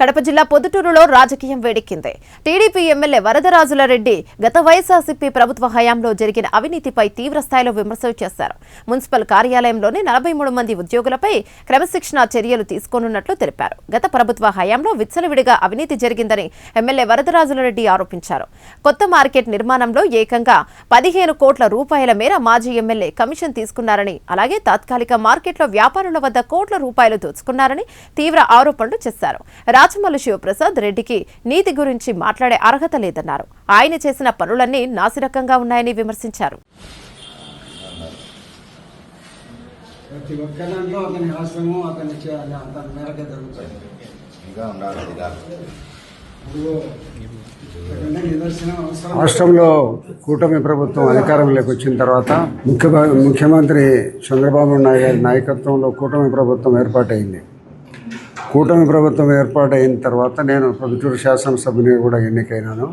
కడప జిల్లా పొద్దుటూరులో రాజకీయం వేడెక్కింది. టీడీపీ ఎమ్మెల్యే వరదరాజుల రెడ్డి గత వైఎస్ఆర్సీపీ ప్రభుత్వ హయాంలో జరిగిన అవినీతిపై తీవ్ర స్థాయిలో విమర్శలు చేశారు. మున్సిపల్ కార్యాలయంలోని నలభై మూడు మంది ఉద్యోగులపై క్రమశిక్షణ చర్యలు తీసుకోనున్నట్లు తెలిపారు. గత ప్రభుత్వ హయాంలో విచ్చలవిడిగా అవినీతి జరిగిందని ఎమ్మెల్యే వరదరాజుల రెడ్డి ఆరోపించారు. కొత్త మార్కెట్ నిర్మాణంలో ఏకంగా పదిహేను కోట్ల రూపాయల మేర మాజీ ఎమ్మెల్యే కమిషన్ తీసుకున్నారని అలాగే తాత్కాలిక మార్కెట్లో వ్యాపారుల వద్ద కోట్ల రూపాయలు దోచుకున్నారని తీవ్ర ఆరోపణలు చేశారు. రాచమల్లు శివప్రసాద్ రెడ్డికి నీతి గురించి మాట్లాడే అర్హత లేదన్నారు. ఆయన చేసిన పనులన్నీ నాసిరకంగా ఉన్నాయని విమర్శించారు. ప్రతి ఒక్క దాంట్లో అతని హాస్యము అతని చే- అతని మేరకే జరుగుతాయి ఇంకా ఉండాలి అధికారులు ఇప్పుడు ఎందుకంటే నిదర్శనం అవసరం. రాష్ట్రంలో కూటమి ప్రభుత్వం అధికారంలోకి వచ్చిన తర్వాత ముఖ్య ముఖ్యమంత్రి చంద్రబాబు నాయుడు గారి నాయకత్వంలో కూటమి ప్రభుత్వం ఏర్పాటైంది. కూటమి ప్రభుత్వం ఏర్పాటైన తర్వాత నేను ప్రొద్దుటూరు శాసనసభ్యుని కూడా ఎన్నికైనాను.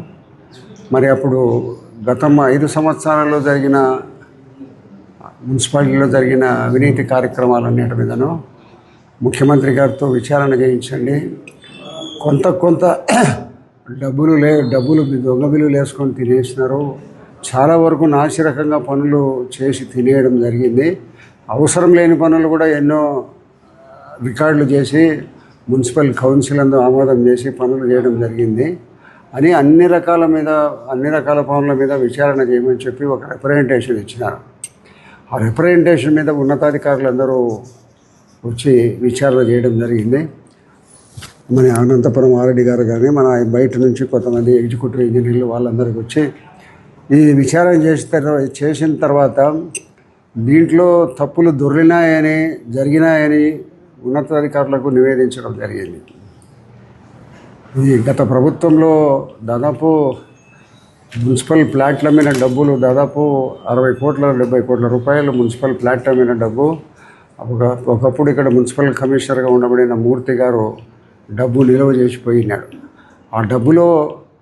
మరి అప్పుడు గతం ఐదు సంవత్సరాలలో జరిగిన మున్సిపాలిటీలో జరిగిన అవినీతి కార్యక్రమాలన్నిటి మీదను ముఖ్యమంత్రి గారితో విచారణ చేయించండి. కొంత కొంత డబ్బులు లే డబ్బులు దొంగ బిల్లులు వేసుకొని తినేసినారు. చాలా వరకు నాసిరకంగా పనులు చేసి తినేయడం జరిగింది. అవసరం లేని పనులు కూడా ఎన్నో రికార్డులు చేసి మున్సిపల్ కౌన్సిల్ అందు ఆమోదం చేసి పనులు చేయడం జరిగింది. అని అన్ని రకాల మీద అన్ని రకాల పనుల మీద విచారణ చేయమని చెప్పి ఒక రిప్రజెంటేషన్ ఇచ్చినారు. ఆ రిప్రజెంటేషన్ మీద ఉన్నతాధికారులందరూ వచ్చి విచారణ చేయడం జరిగింది. మన అనంతపురం ఆరెడ్డి గారు కానీ మన బయట నుంచి కొంతమంది ఎగ్జిక్యూటివ్ ఇంజనీర్లు వాళ్ళందరికీ వచ్చి ఈ విచారణ చేసిన తర్వాత చేసిన తర్వాత దీంట్లో తప్పులు దొర్లినాయని జరిగినాయని ఉన్నతాధికారులకు నివేదించడం జరిగింది. ఈ గత ప్రభుత్వంలో దాదాపు మున్సిపల్ ప్లాట్ల మీద డబ్బులు దాదాపు అరవై కోట్ల డెబ్బై కోట్ల రూపాయలు మున్సిపల్ ప్లాట్ల మీద డబ్బు. ఒక ఒకప్పుడు ఇక్కడ మున్సిపల్ కమిషనర్గా ఉండబడిన మూర్తి గారు డబ్బు నిల్వ చేసిపోయినాడు ఆ డబ్బులో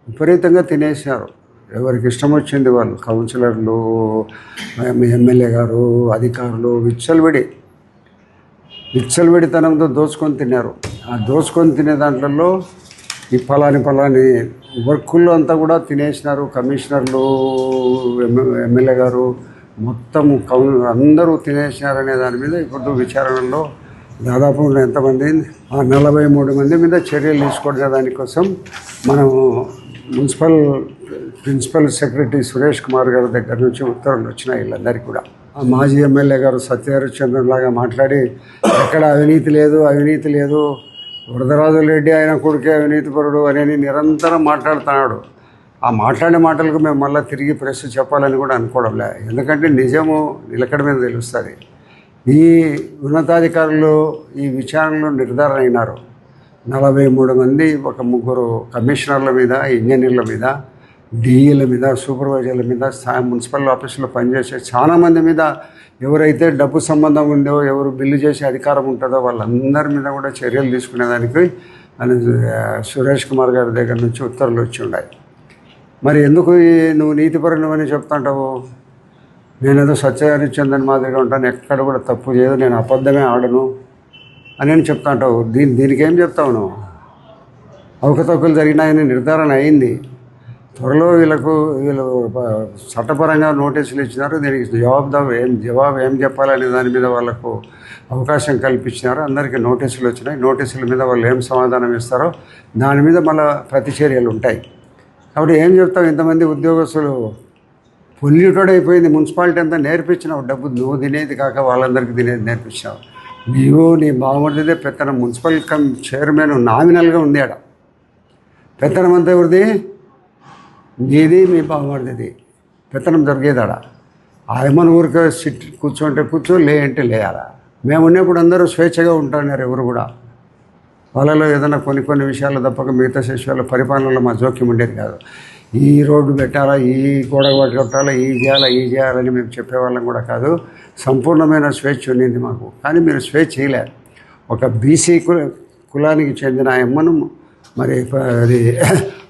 విపరీతంగా తినేసారు ఎవరికి ఇష్టం వచ్చింది వాళ్ళు కౌన్సిలర్లు ఎమ్మెల్యే గారు అధికారులు విచ్చలవిడి విచ్చలవిడితనంతో దోచుకొని తిన్నారు. ఆ దోచుకొని తినే దాంట్లో ఈ ఫలాని ఫలాని వర్కుల్లో అంతా కూడా తినేసినారు. కమిషనర్లు ఎమ్మెల్యే గారు మొత్తం కౌన్ అందరూ తినేసినారనే దాని మీద ఇప్పుడు విచారణలో దాదాపు ఎంతమంది? ఆ నలభై మూడు మంది మీద చర్యలు తీసుకోవడం దానికోసం మనము municipal principal secretary Suresh Kumar గారి దగ్గర నుంచి ఉత్తర్వులు వచ్చినాయి వీళ్ళందరికీ కూడా. ఆ మాజీ ఎమ్మెల్యే గారు సత్యహరిశ్చంద్రన్ లాగా మాట్లాడి ఎక్కడ అవినీతి లేదు అవినీతి లేదు వరదరాజు రెడ్డి ఆయన కొడుకే అవినీతిపరుడు అని నిరంతరం మాట్లాడుతున్నాడు. ఆ మాట్లాడే మాటలకు మేము మళ్ళీ తిరిగి ప్రెస్ చెప్పాలని కూడా అనుకోవడంలే ఎందుకంటే నిజము నిలకడ మీద తెలుస్తుంది. ఈ ఉన్నతాధికారులు ఈ విచారణలో నిర్ధారణ అయినారు. నలభై మూడు మంది ఒక ముగ్గురు కమిషనర్ల మీద ఇంజనీర్ల మీద డిఈల మీద సూపర్వైజర్ల మీద మున్సిపల్ ఆఫీసులో పనిచేసే చాలా మంది మీద ఎవరైతే డబ్బు సంబంధం ఉందో ఎవరు బిల్లు చేసే అధికారం ఉంటుందో వాళ్ళందరి మీద కూడా చర్యలు తీసుకునేదానికి అని సురేష్ కుమార్ గారి దగ్గర నుంచి ఉత్తర్వులు వచ్చి ఉన్నాయి. మరి ఎందుకు నువ్వు నీతిపరుణమని చెప్తుంటావు? నేనేదో సత్యహరిచందన్ మాదిరిగా ఉంటాను ఎక్కడ కూడా తప్పు చేయదు నేను అబద్ధమే ఆడను. అని నేను చెప్తాంటావు దీని దీనికి ఏం చెప్తావు నువ్వు? అవకతవకలు జరిగినాయని నిర్ధారణ అయింది. త్వరలో వీళ్ళకు వీళ్ళు చట్టపరంగా నోటీసులు ఇచ్చినారు దీనికి జవాబుదారు ఏం జవాబు ఏం చెప్పాలనే దాని మీద వాళ్ళకు అవకాశం కల్పించినారు. అందరికీ నోటీసులు వచ్చినాయి. నోటీసుల మీద వాళ్ళు ఏం సమాధానం ఇస్తారో దాని మీద మళ్ళీ ప్రతిచర్యలు ఉంటాయి. కాబట్టి ఏం చెప్తావు? ఇంతమంది ఉద్యోగస్తులు పొల్యూటెడ్ అయిపోయింది. మున్సిపాలిటీ అంతా నేర్పించినావు డబ్బు నువ్వు తినేది కాక వాళ్ళందరికీ తినేది నేర్పించినావు. నీవు నీ బావమరిదే పెత్తనం మున్సిపల్ కమ్ చైర్మన్ నామినల్గా ఉంది ఆడ పెత్తనం అంతా ఎవరిది? నీది మీ బావమరిది పెత్తనం దొరికేది ఆడ మన ఊరికే సిట్ కూర్చోంటే కూర్చో లే అంటే లేయాలా. మేము ఉన్నప్పుడు అందరూ స్వేచ్ఛగా ఉంటున్నారు ఎవరు కూడా. వాళ్ళలో ఏదైనా కొన్ని కొన్ని విషయాలు తప్పక మిగతా శిష్యాల పరిపాలనలో మా జోక్యం ఉండేది కాదు. ఈ రోడ్డు పెట్టాలా ఈ గోడ కట్టాలా ఈ చేయాలా ఈ చేయాలని మేము చెప్పేవాళ్ళం కూడా కాదు. సంపూర్ణమైన స్వేచ్ఛ ఉండింది మాకు. కానీ మీరు స్వేచ్ఛ చేయలేరు ఒక బీసీ కుల కులానికి చెందిన అమ్మను మరి అది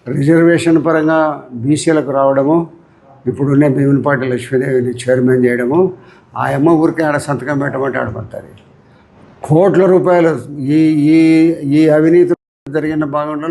రిజర్వేషన్ పరంగా బీసీలకు రావడము ఇప్పుడున్న భీమునిపాటి లక్ష్మీదేవిని చైర్మన్ చేయడము ఆ అమ్మ ఊరికే ఆడ సంతకం పెట్టమంటే ఆడమంటారు. కోట్ల రూపాయలు ఈ ఈ ఈ అవినీతి జరిగిన భాగంలో